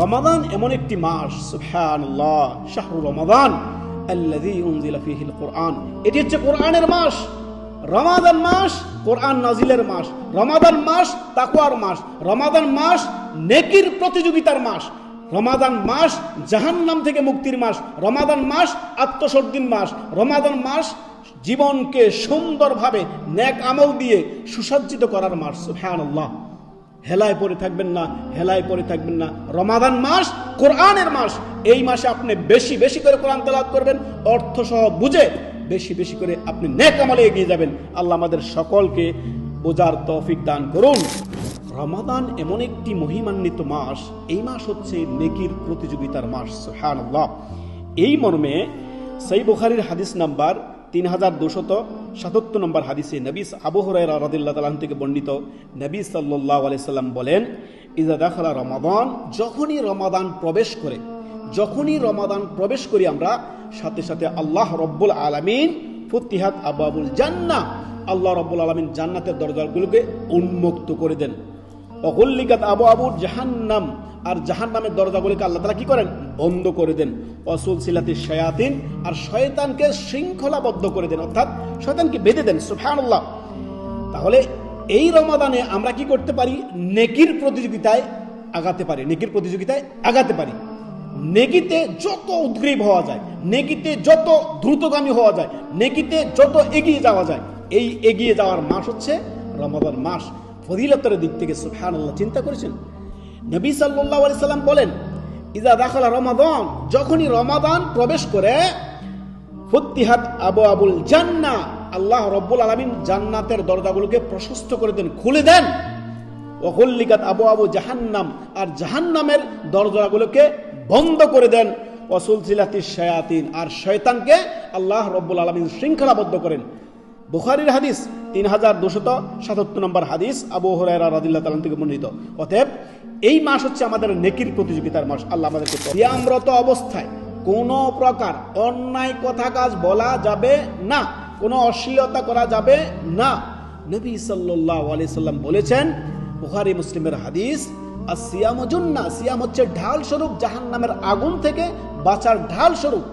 রমাদান এমন একটি মাস, সুবহানাল্লাহ, শাহরু রমাদান, আল্লাযী উনজিলা ফীহিল কোরআন। এটি হচ্ছে কোরআনের মাস, রমাদান মাস, কোরআন নাজিলের মাস, রমাদান মাস, তাকওয়ার মাস, রমাদান মাস, নেকির প্রতিযোগিতার মাস, রমাদান মাস, জাহান্নাম থেকে মুক্তির মাস, রমাদান মাস আত্মসর্দিন মাস, রমাদান মাস, জীবনকে সুন্দরভাবে ন্যাক আমল দিয়ে সুসজ্জিত করার মাস, সুবহানাল্লাহ। হেলায় পরে থাকবেন না, হেলায় পরে থাকবেন না। রমাদান মাস, কোরআনের মাস, এই মাসে আপনি বেশি বেশি করে কোরআন তেলাওয়াত করবেন অর্থ সহ বুঝে বেশি বেশি করে আপনি নেক আমলে এগিয়ে যাবেন। আল্লাহ আমাদের সকলকে বোঝার তৌফিক দান করুন। রমাদান এমন একটি মহিমান্বিত মাস, এই মাস হচ্ছে নেকির প্রতিযোগিতার মাস, সুবহানাল্লাহ। এই মর্মে সেই বুখারীর হাদিস নাম্বার তিন হাজার দুশত সাতাত্তর নম্বর হাদিসে নবী আবু হুরায়রা রাদিল্লাহ তালাহ থেকে বর্ণিত নবী সাল্লাহ আলাইসাল্লাম বলেন ইজা দাখালা রমাদান, যখনই রমাদান প্রবেশ করে, যখনই রমাদান প্রবেশ করি আমরা, সাথে সাথে আল্লাহ রব্বুল আলমিন ফুতিহাত আবাবুল জান্না আল্লাহ রব্বুল আলমিন জান্নাতের দরজাগুলোকে উন্মুক্ত করে দেন। অগল্লিকাত আবু আবুর জাহান্নাম, আর জাহান্নামের দরজাগুলিকে আল্লাহ তালা কি করেন? বন্ধ করে দেন। অসুল সিলাতি শয়াতিন, আর শয়তানকে শৃঙ্খলাবদ্ধ করে দেন। অর্থাৎ শয়তানকে বেঁধে দেন সুফানুল্লাহ তাহলে এই রমাদানে আমরা কি করতে পারি? নেকির প্রতিযোগিতায় আগাতে পারি, নেকির প্রতিযোগিতায় আগাতে পারি। নেকিতে যত উদ্গ্রীব হওয়া যায়, নেকিতে যত দ্রুতগামী হওয়া যায়, নেকিতে যত এগিয়ে যাওয়া যায়, এই এগিয়ে যাওয়ার মাস হচ্ছে রমাদান মাস। ফজিলতের দিক থেকে সুফহানাল্লাহ চিন্তা করেছেন? নবী আলাইহি সাল্লাম বলেন ইজা দাখালা রমাদান, যখনই রমাদান প্রবেশ করে, ফুত্তিহাত আবু আবুল জান্না আল্লাহ রব্বুল আলমিন জান্নাতের দরজাগুলোকে প্রশস্ত করে দেন, খুলে দেন। ওহল্লিকাত আবু আবু জাহান্নাম, আর জাহান্নামের দরজাগুলোকে বন্ধ করে দেন। অসুল সিলাতি শয়াতিন, আর শয়তানকে আল্লাহ রব্বুল আলমিন শৃঙ্খলাবদ্ধ করেন। বুখারির হাদিস তিন হাজার দুশত সাতাত্তর নম্বর হাদিস আবু হরাইরা রাদিল্লাহ তালাম থেকে বর্ণিত। অতএব, এই মাস হচ্ছে আমাদের নেকির প্রতিযোগিতার মাস, আল্লাহ আমাদেরকে সিয়ামরত অবস্থায় কোন প্রকার অন্যায় কথা কাজ বলা যাবে না, কোনো অশ্লীলতা করা যাবে না। নবী সাল্লাহ আলি সাল্লাম বলেছেন, বুখারি মুসলিমের হাদিস আর সিয়াম জুন্না সিয়াম হচ্ছে ঢাল স্বরূপ জাহান নামের আগুন থেকে বাঁচার ঢাল স্বরূপ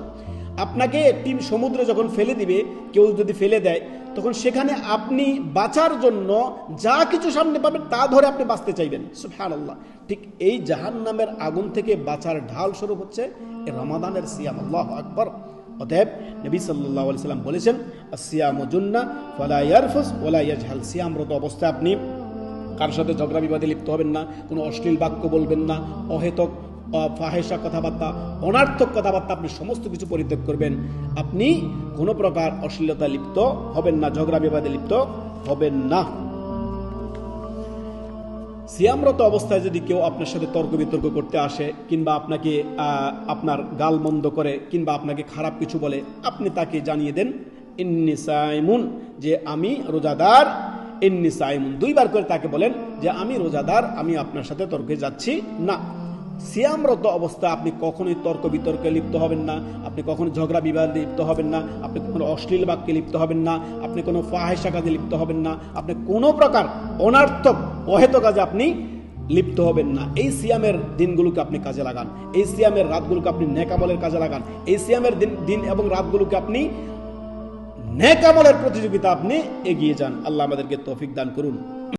আপনাকে একটি সমুদ্রে যখন ফেলে দিবে, কেউ যদি ফেলে দেয় তখন সেখানে আপনি বাঁচার জন্য যা কিছু সামনে পাবেন তা ধরে আপনি বাঁচতে চাইবেন। সুফহান আল্লাহ ঠিক এই জাহান নামের আগুন থেকে বাঁচার ঢাল স্বরূপ হচ্ছে রমাদানের সিয়াম। আল্লাহ আকবর। অতএব নবী সাল্লাহ সাল্লাম বলেছেন সিয়াম জুন্না ফলা ইয়ারফুস ওলা ইয়াজহাল। সিয়ামরত অবস্থায় আপনি কার সাথে ঝগড়া বিবাদে লিপ্ত হবেন না, কোনো অশ্লীল বাক্য বলবেন না, অহেতক ফাহেসা কথাবার্তা, অনার্থক কথাবার্তা আপনি সমস্ত কিছু পরিত্যাগ করবেন। আপনি কোনো প্রকার অশ্লীলতা লিপ্ত হবেন না, ঝগড়া বিবাদে লিপ্ত হবেন না। সিয়ামরত অবস্থায় যদি কেউ আপনার সাথে তর্ক বিতর্ক করতে আসে, কিংবা আপনাকে আপনার গাল মন্দ করে, কিংবা আপনাকে খারাপ কিছু বলে, আপনি তাকে জানিয়ে দেন, ইন্নি সাইমুন যে আমি রোজাদার। ইন্নি সাইমুন। দুইবার করে তাকে বলেন যে, আমি রোজাদার, আমি আপনার সাথে তর্কে যাচ্ছি না। সিয়ামরত অবস্থা, আপনি কখনোই তর্ক বিতর্কে লিপ্ত হবেন না। আপনি কখনো ঝগড়া বিবাদে লিপ্ত হবেন না। আপনি কখনো অশ্লীল বাক্যে লিপ্ত হবেন না। আপনি কোনো ফাহেসা কাজে লিপ্ত হবেন না। আপনি কোনো প্রকার অনার্থক, অহেত কাজে আপনি লিপ্ত হবেন না। এই সিয়ামের দিনগুলোকে আপনি কাজে লাগান। এই সিয়ামের রাতগুলোকে আপনি নেকামলের কাজে লাগান। এই সিয়ামের দিন দিন এবং রাতগুলোকে আপনি নেকামলের প্রতিযোগিতা আপনি এগিয়ে যান। আল্লাহ আমাদেরকে তৌফিক দান করুন।